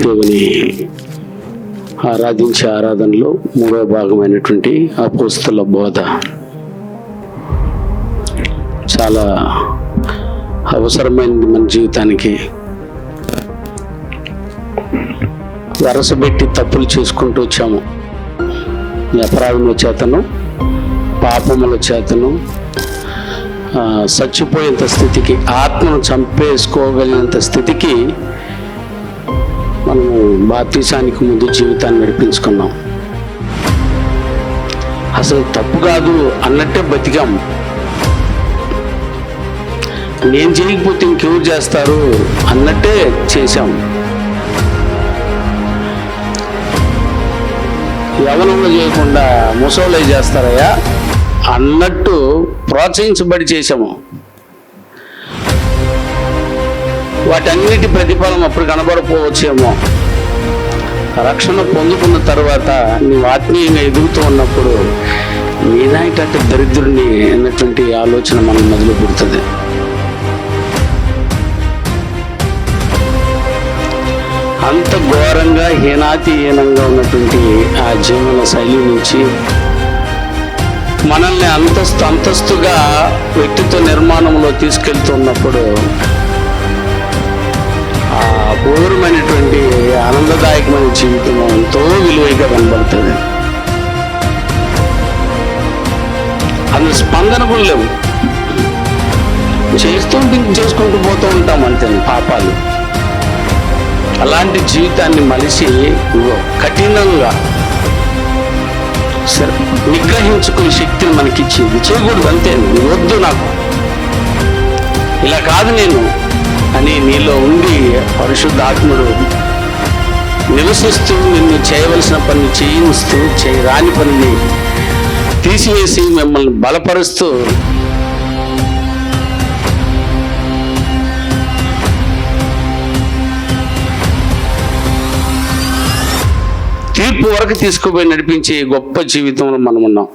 దేవుని ఆరాధించే ఆరాధనలో మూడో భాగమైనటువంటి అపోస్తుల బోధ. చాలా అవసరమైనది మన జీవితానికి. వరసబెట్టి తప్పులు చేసుకుంటూ వచ్చాము. అపరాధముల చేతను పాపముల చేతను చచ్చిపోయేంత స్థితికి ఆత్మను చంపేసుకోగలిగినంత స్థితికి బాప్తీసానికి ముందు జీవితాన్ని నడిపించుకున్నాం. అసలు తప్పు కాదు అన్నట్టే బతికాం. నేను చేయకపోతే ఇంకెవరు చేస్తారు అన్నట్టే చేశాం. యవనంలో చేయకుండా ముసోలే చేస్తారయ్యా అన్నట్టు ప్రోత్సహించబడి చేశాము. వాటన్నిటి ప్రతిఫలం అప్పుడు కనబడపోవచ్చేమో. రక్షణ పొందుకున్న తర్వాత నీవు ఆత్మీయంగా ఎదుగుతూ ఉన్నప్పుడు నేనైతే దరిద్రుడిని అన్నటువంటి ఆలోచన మనం మొదలు పుడుతుంది? అంత ఘోరంగా హీనాతిహీనంగా ఉన్నటువంటి ఆ జీవన శైలి నుంచి మనల్ని అంతస్తు అంతస్తుగా వ్యక్తిత్వ నిర్మాణంలో తీసుకెళ్తున్నప్పుడు ఆ పూర్వమైనటువంటి దాని స్పందన కూడా లేవు. చేస్తూ ఉంటే చేసుకుంటూ పోతూ ఉంటాం అంతే పాపాలు. అలాంటి జీవితాన్ని మలిసి కఠినంగా సరే నిగ్రహించుకునే శక్తిని మనకి ఇచ్చింది చేయకూడదు అంతే వద్దు నాకు. ఇలా కాదు నేను అని నీలో ఉండి పరిశుద్ధాత్ముడు నివసిస్తూ నిన్ను చేయవలసిన పని చేయిస్తూ చేయరాని పనిని తీసివేసి మిమ్మల్ని బలపరుస్తూ తీర్పు వరకు తీసుకుపోయి నడిపించే గొప్ప జీవితంలో మనం ఉన్నాం